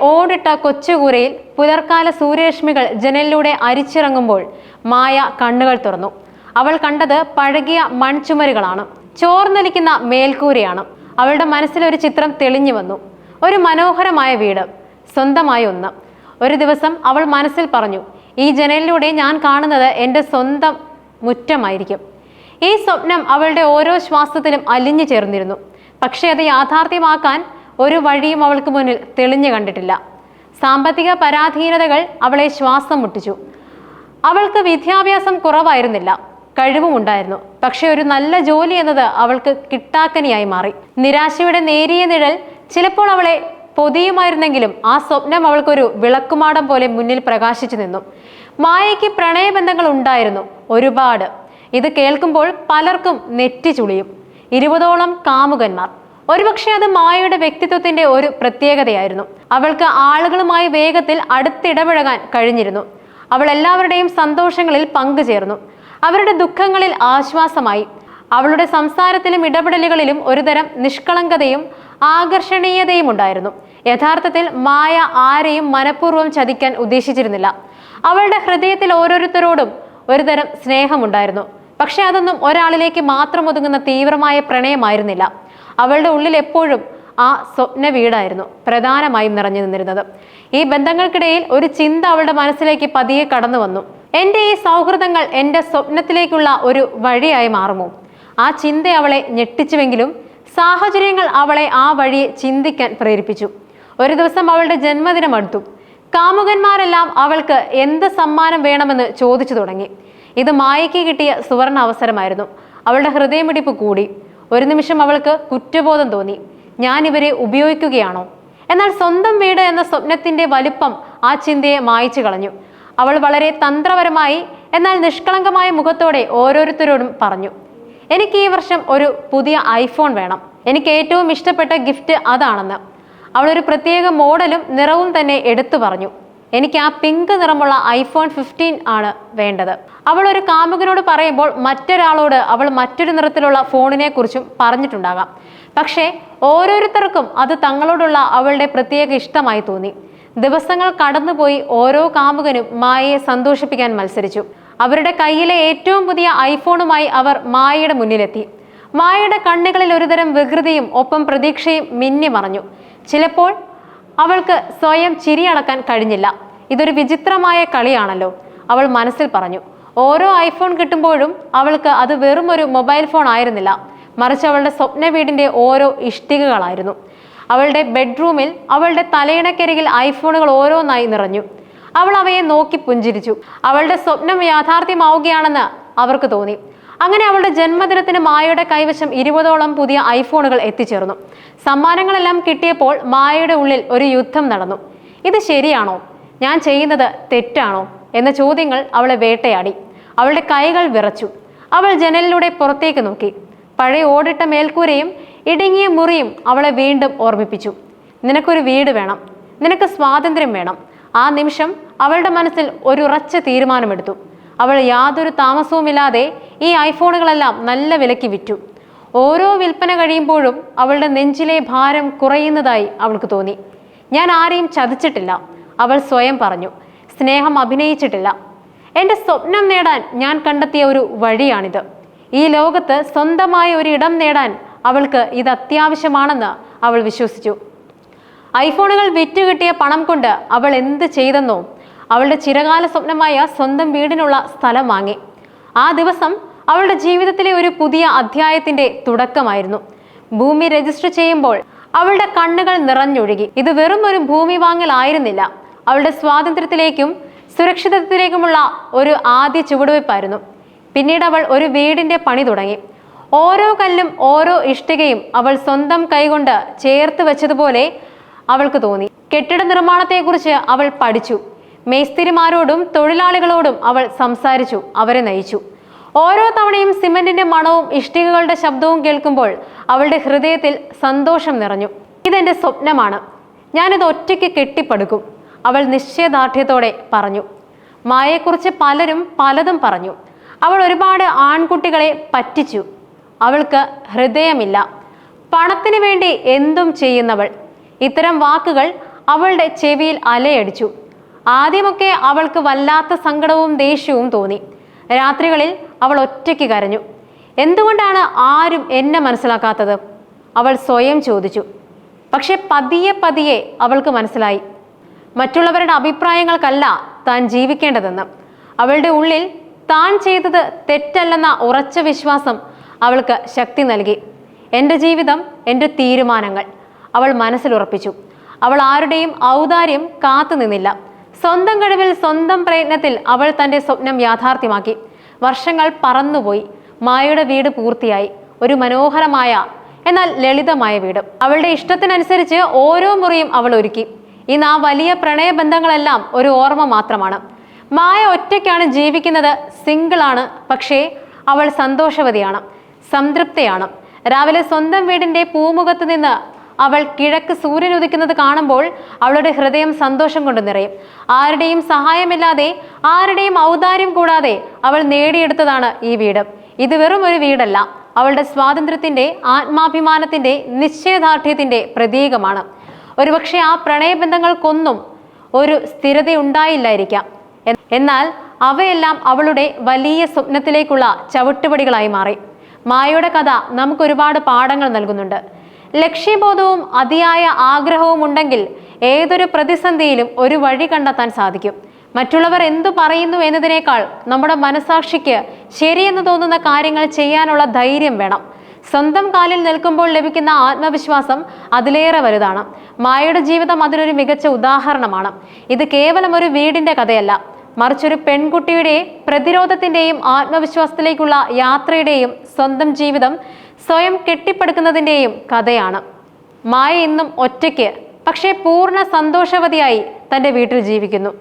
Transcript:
ഓടിട്ട കൊച്ചുകൂരയിൽ പുലർക്കാല സൂര്യരശ്മികൾ ജനലിലൂടെ അരിച്ചിറങ്ങുമ്പോൾ മായ കണ്ണുകൾ തുറന്നു. അവൾ കണ്ടത് പഴകിയ മൺചുമരുകളാണ്. ചോർന്നൊലിക്കുന്ന മേൽക്കൂരയാണ്. അവളുടെ മനസ്സിലൊരു ചിത്രം തെളിഞ്ഞു വന്നു. ഒരു മനോഹരമായ വീട്. സ്വന്തമായ ഒന്ന്. ഒരു ദിവസം അവൾ മനസ്സിൽ പറഞ്ഞു ഈ ജനലിലൂടെ ഞാൻ കാണുന്നത് എന്റെ സ്വന്തം മുറ്റമായിരിക്കും. ഈ സ്വപ്നം അവളുടെ ഓരോ ശ്വാസത്തിലും അലിഞ്ഞു ചേർന്നിരുന്നു. പക്ഷേ അത് യാഥാർത്ഥ്യമാക്കാൻ ഒരു വഴിയും അവൾക്ക് മുന്നിൽ തെളിഞ്ഞു കണ്ടിട്ടില്ല. സാമ്പത്തിക പരാധീനതകൾ അവളെ ശ്വാസം മുട്ടിച്ചു. അവൾക്ക് വിദ്യാഭ്യാസം കുറവായിരുന്നില്ല. കഴിവും ഉണ്ടായിരുന്നു. പക്ഷെ ഒരു നല്ല ജോലി എന്നത് അവൾക്ക് കിട്ടാക്കനിയായി മാറി. നിരാശയുടെ നേരിയ നിഴൽ ചിലപ്പോൾ അവളെ പൊതിയുമായിരുന്നെങ്കിലും ആ സ്വപ്നം അവൾക്കൊരു വിളക്കുമാടം പോലെ മുന്നിൽ പ്രകാശിച്ചു നിന്നു. മായയ്ക്ക് പ്രണയബന്ധങ്ങൾ ഉണ്ടായിരുന്നു. ഒരുപാട്. ഇത് കേൾക്കുമ്പോൾ പലർക്കും നെറ്റി ചുളിയും. ഇരുപതോളം കാമുകന്മാർ. ഒരുപക്ഷെ അത് മായയുടെ വ്യക്തിത്വത്തിന്റെ ഒരു പ്രത്യേകതയായിരുന്നു. അവൾക്ക് ആളുകളുമായി വേഗത്തിൽ അടുത്തിടപഴകാൻ കഴിഞ്ഞിരുന്നു. അവൾ എല്ലാവരുടെയും സന്തോഷങ്ങളിൽ പങ്കുചേർന്നു. അവരുടെ ദുഃഖങ്ങളിൽ ആശ്വാസമായി. അവളുടെ സംസാരത്തിലും ഇടപെടലുകളിലും ഒരുതരം നിഷ്കളങ്കതയും ആകർഷണീയതയും ഉണ്ടായിരുന്നു. യഥാർത്ഥത്തിൽ മായ ആരെയും മനഃപൂർവം ചതിക്കാൻ ഉദ്ദേശിച്ചിരുന്നില്ല. അവളുടെ ഹൃദയത്തിൽ ഓരോരുത്തരോടും ഒരുതരം സ്നേഹമുണ്ടായിരുന്നു. പക്ഷെ അതൊന്നും ഒരാളിലേക്ക് മാത്രം ഒതുങ്ങുന്ന തീവ്രമായ പ്രണയമായിരുന്നില്ല. അവളുടെ ഉള്ളിൽ എപ്പോഴും ആ സ്വപ്ന വീടായിരുന്നു പ്രധാനമായും നിറഞ്ഞു നിന്നിരുന്നത്. ഈ ബന്ധങ്ങൾക്കിടയിൽ ഒരു ചിന്ത അവളുടെ മനസ്സിലേക്ക് പതിയെ കടന്നു വന്നു. എന്റെ ഈ സൗഹൃദങ്ങൾ എന്റെ സ്വപ്നത്തിലേക്കുള്ള ഒരു വഴിയായി മാറുമോ? ആ ചിന്ത അവളെ ഞെട്ടിച്ചുവെങ്കിലും സാഹചര്യങ്ങൾ അവളെ ആ വഴിയെ ചിന്തിക്കാൻ പ്രേരിപ്പിച്ചു. ഒരു ദിവസം അവളുടെ ജന്മദിനം അടുത്തു. കാമുകന്മാരെല്ലാം അവൾക്ക് എന്ത് സമ്മാനം വേണമെന്ന് ചോദിച്ചു തുടങ്ങി. ഇത് മായയ്ക്ക് കിട്ടിയ സുവർണ അവസരമായിരുന്നു. അവളുടെ ഹൃദയമിടിപ്പ് കൂടി. ഒരു നിമിഷം അവൾക്ക് കുറ്റബോധം തോന്നി. ഞാൻ ഇവരെ ഉപയോഗിക്കുകയാണോ? എന്നാൽ സ്വന്തം വീട് എന്ന സ്വപ്നത്തിന്റെ വലിപ്പം ആ ചിന്തയെ മായച്ചു കളഞ്ഞു. അവൾ വളരെ തന്ത്രപരമായി എന്നാൽ നിഷ്കളങ്കമായ മുഖത്തോടെ ഓരോരുത്തരോടും പറഞ്ഞു എനിക്ക് ഈ വർഷം ഒരു പുതിയ ഐഫോൺ വേണം. എനിക്ക് ഏറ്റവും ഇഷ്ടപ്പെട്ട ഗിഫ്റ്റ് അതാണെന്ന്. അവൾ ഒരു പ്രത്യേക മോഡലും നിറവും തന്നെ എടുത്തു പറഞ്ഞു എനിക്ക് ആ പിങ്ക് നിറമുള്ള ഐഫോൺ ഫിഫ്റ്റീൻ ആണ് വേണ്ടത്. അവൾ ഒരു കാമുകനോട് പറയുമ്പോൾ മറ്റൊരാളോട് അവൾ മറ്റൊരു നിറത്തിലുള്ള ഫോണിനെ കുറിച്ചും പറഞ്ഞിട്ടുണ്ടാകാം. പക്ഷേ ഓരോരുത്തർക്കും അത് തങ്ങളോടുള്ള അവളുടെ പ്രത്യേക ഇഷ്ടമായി തോന്നി. ദിവസങ്ങൾ കടന്നുപോയി ഓരോ കാമുകനും മായയെ സന്തോഷിപ്പിക്കാൻ മത്സരിച്ചു. അവരുടെ കയ്യിലെ ഏറ്റവും പുതിയ ഐഫോണുമായി അവർ മായയുടെ മുന്നിലെത്തി. മായയുടെ കണ്ണുകളിൽ ഒരുതരം വികൃതിയും ഒപ്പം പ്രതീക്ഷയും മിന്നി മറഞ്ഞു. ചിലപ്പോൾ അവൾക്ക് സ്വയം ചിരിയടക്കാൻ കഴിഞ്ഞില്ല. ഇതൊരു വിചിത്രമായ കളിയാണല്ലോ അവൾ മനസ്സിൽ പറഞ്ഞു. ഓരോ ഐഫോൺ കിട്ടുമ്പോഴും അവൾക്ക് അത് വെറും ഒരു മൊബൈൽ ഫോൺ ആയിരുന്നില്ല. മറിച്ച് അവളുടെ സ്വപ്ന വീടിന്റെ ഓരോ ഇഷ്ടികകളായിരുന്നു. അവളുടെ ബെഡ്റൂമിൽ അവളുടെ തലയിണക്കരികിൽ ഐഫോണുകൾ ഓരോന്നായി നിറഞ്ഞു. അവൾ അവയെ നോക്കി പുഞ്ചിരിച്ചു. അവളുടെ സ്വപ്നം യാഥാർത്ഥ്യമാവുകയാണെന്ന് അവർക്ക് തോന്നി. അങ്ങനെ അവളുടെ ജന്മദിനത്തിന് മായയുടെ കൈവശം ഇരുപതോളം പുതിയ ഐഫോണുകൾ എത്തിച്ചേർന്നു. സമ്മാനങ്ങളെല്ലാം കിട്ടിയപ്പോൾ മായയുടെ ഉള്ളിൽ ഒരു യുദ്ധം നടന്നു. ഇത് ശരിയാണോ? ഞാൻ ചെയ്യുന്നത് തെറ്റാണോ? എന്ന ചോദ്യങ്ങൾ അവളെ വേട്ടയാടി. അവളുടെ കൈകൾ വിറച്ചു. അവൾ ജനലിലൂടെ പുറത്തേക്ക് നോക്കി. പഴയ ഓടിട്ട മേൽക്കൂരയും ഇടുങ്ങിയ മുറിയും അവളെ വീണ്ടും ഓർമ്മിപ്പിച്ചു. നിനക്കൊരു വീട് വേണം. നിനക്ക് സ്വാതന്ത്ര്യം വേണം. ആ നിമിഷം അവളുടെ മനസ്സിൽ ഒരു ഉറച്ച തീരുമാനമെടുത്തു. അവൾ യാതൊരു താമസവുമില്ലാതെ ഈ ഐഫോണുകളെല്ലാം നല്ല വിലയ്ക്ക് വിറ്റു. ഓരോ വിൽപ്പന കഴിയുമ്പോഴും അവളുടെ നെഞ്ചിലെ ഭാരം കുറയുന്നതായി അവൾക്ക് തോന്നി. ഞാൻ ആരെയും ചതിച്ചിട്ടില്ല അവൾ സ്വയം പറഞ്ഞു. സ്നേഹം അഭിനയിച്ചിട്ടില്ല. എന്റെ സ്വപ്നം നേടാൻ ഞാൻ കണ്ടെത്തിയ ഒരു വഴിയാണിത്. ഈ ലോകത്ത് സ്വന്തമായ ഒരു ഇടം നേടാൻ അവൾക്ക് ഇത് അത്യാവശ്യമാണെന്ന് അവൾ വിശ്വസിച്ചു. ഐഫോണുകൾ വിറ്റ് കിട്ടിയ പണം കൊണ്ട് അവൾ എന്ത് ചെയ്തെന്നോ അവളുടെ ചിരകാല സ്വപ്നമായ സ്വന്തം വീടിനുള്ള സ്ഥലം വാങ്ങി. ആ ദിവസം അവളുടെ ജീവിതത്തിലെ ഒരു പുതിയ അധ്യായത്തിന്റെ തുടക്കമായിരുന്നു. ഭൂമി രജിസ്റ്റർ ചെയ്യുമ്പോൾ അവളുടെ കണ്ണുകൾ നിറഞ്ഞൊഴുകി. ഇത് വെറും ഒരു ഭൂമി വാങ്ങലായിരുന്നില്ല അവളുടെ സ്വാതന്ത്ര്യത്തിലേക്കും സുരക്ഷിതത്വത്തിലേക്കുമുള്ള ഒരു ആദ്യ ചുവടുവയ്പ്പായിരുന്നു പിന്നീട് അവൾ ഒരു വീടിന്റെ പണി തുടങ്ങി. ഓരോ കല്ലും ഓരോ ഇഷ്ടികയും അവൾ സ്വന്തം കൈകൊണ്ട് ചേർത്ത് വെച്ചതുപോലെ അവൾക്ക് തോന്നി. കെട്ടിട നിർമ്മാണത്തെക്കുറിച്ച് അവൾ പഠിച്ചു. മേസ്തിരിമാരോടും തൊഴിലാളികളോടും അവൾ സംസാരിച്ചു അവരെ നയിച്ചു. ഓരോ തവണയും സിമന്റിന്റെ മണവും ഇഷ്ടികകളുടെ ശബ്ദവും കേൾക്കുമ്പോൾ അവളുടെ ഹൃദയത്തിൽ സന്തോഷം നിറഞ്ഞു. ഇതെന്റെ സ്വപ്നമാണ്. ഞാനിത് ഒറ്റയ്ക്ക് കെട്ടിപ്പടുക്കും. അവൾ നിശ്ചയദാർഢ്യത്തോടെ പറഞ്ഞു. മായയെക്കുറിച്ച് പലരും പലതും പറഞ്ഞു. അവൾ ഒരുപാട് ആൺകുട്ടികളെ പറ്റിച്ചു. അവൾക്ക് ഹൃദയമില്ല. പണത്തിന് വേണ്ടി എന്തും ചെയ്യുന്നവൾ. ഇത്തരം വാക്കുകൾ അവളുടെ ചെവിയിൽ അലയടിച്ചു. ആദ്യമൊക്കെ അവൾക്ക് വല്ലാത്ത സങ്കടവും ദേഷ്യവും തോന്നി. രാത്രികളിൽ അവൾ ഒറ്റയ്ക്ക് കരഞ്ഞു. എന്തുകൊണ്ടാണ് ആരും എന്നെ മനസ്സിലാക്കാത്തത്? അവൾ സ്വയം ചോദിച്ചു. പക്ഷെ പതിയെ പതിയെ അവൾക്ക് മനസ്സിലായി. മറ്റുള്ളവരുടെ അഭിപ്രായങ്ങൾക്കല്ല താൻ ജീവിക്കേണ്ടതെന്ന്. അവളുടെ ഉള്ളിൽ താൻ ചെയ്തത് തെറ്റല്ലെന്ന ഉറച്ച വിശ്വാസം അവൾക്ക് ശക്തി നൽകി. എന്റെ ജീവിതം എന്റെ തീരുമാനങ്ങൾ അവൾ മനസ്സിലുറപ്പിച്ചു അവൾ ആരുടെയും ഔദാര്യം കാത്തുനിന്നില്ല സ്വന്തം കഴിവിൽ സ്വന്തം പ്രയത്നത്തിൽ അവൾ തന്റെ സ്വപ്നം യാഥാർത്ഥ്യമാക്കി. വർഷങ്ങൾ പറന്നുപോയി. മായയുടെ വീട് പൂർത്തിയായി. ഒരു മനോഹരമായ എന്നാൽ ലളിതമായ വീട്. അവളുടെ ഇഷ്ടത്തിനനുസരിച്ച് ഓരോ മുറിയും അവൾ ഒരുക്കി. ഇന്ന് ആ വലിയ പ്രണയബന്ധങ്ങളെല്ലാം ഒരു ഓർമ്മ മാത്രമാണ്. മായ ഒറ്റയ്ക്കാണ് ജീവിക്കുന്നത് സിംഗിളാണ്. പക്ഷേ അവൾ സന്തോഷവതിയാണ് സംതൃപ്തയാണ്. രാവിലെ സ്വന്തം വീടിന്റെ പൂമുഖത്ത് നിന്ന് അവൾ കിഴക്ക് സൂര്യൻ ഉദിക്കുന്നത് കാണുമ്പോൾ അവളുടെ ഹൃദയം സന്തോഷം കൊണ്ട് നിറയും. ആരുടെയും സഹായമില്ലാതെ ആരുടെയും ഔദാര്യം കൂടാതെ അവൾ നേടിയെടുത്തതാണ് ഈ വീട്. ഇത് വെറും ഒരു വീടല്ല. അവളുടെ സ്വാതന്ത്ര്യത്തിന്റെ ആത്മാഭിമാനത്തിന്റെ നിശ്ചയദാർഢ്യത്തിന്റെ പ്രതീകമാണ്. ഒരുപക്ഷെ ആ പ്രണയബന്ധങ്ങൾക്കൊന്നും ഒരു സ്ഥിരത ഉണ്ടായില്ലായിരിക്കാം എന്നാൽ അവയെല്ലാം അവളുടെ വലിയ സ്വപ്നത്തിലേക്കുള്ള ചവിട്ടുപടികളായി മാറി. മായയുടെ കഥ നമുക്ക് ഒരുപാട് പാഠങ്ങൾ നൽകുന്നുണ്ട്. ലക്ഷ്യബോധവും അതിയായ ആഗ്രഹവും ഉണ്ടെങ്കിൽ ഏതൊരു പ്രതിസന്ധിയിലും ഒരു വഴി കണ്ടെത്താൻ സാധിക്കും. മറ്റുള്ളവർ എന്തു പറയുന്നു എന്നതിനേക്കാൾ നമ്മുടെ മനസാക്ഷിക്ക് ശരിയെന്ന് തോന്നുന്ന കാര്യങ്ങൾ ചെയ്യാനുള്ള ധൈര്യം വേണം. സ്വന്തം കാലിൽ നിൽക്കുമ്പോൾ ലഭിക്കുന്ന ആത്മവിശ്വാസം അതിലേറെ വലുതാണ്. മായയുടെ ജീവിതം അതിനൊരു മികച്ച ഉദാഹരണമാണ്. ഇത് കേവലം ഒരു വീടിന്റെ കഥയല്ല. മറിച്ചൊരു പെൺകുട്ടിയുടെ പ്രതിരോധത്തിന്റെയും ആത്മവിശ്വാസത്തിലേക്കുള്ള യാത്രയുടെയും സ്വന്തം ജീവിതം സ്വയം കെട്ടിപ്പടുക്കുന്നതിന്റെയും കഥയാണ്. മായ ഇന്നും ഒറ്റയ്ക്ക് പക്ഷേ പൂർണ സന്തോഷവതിയായി തന്റെ വീട്ടിൽ ജീവിക്കുന്നു.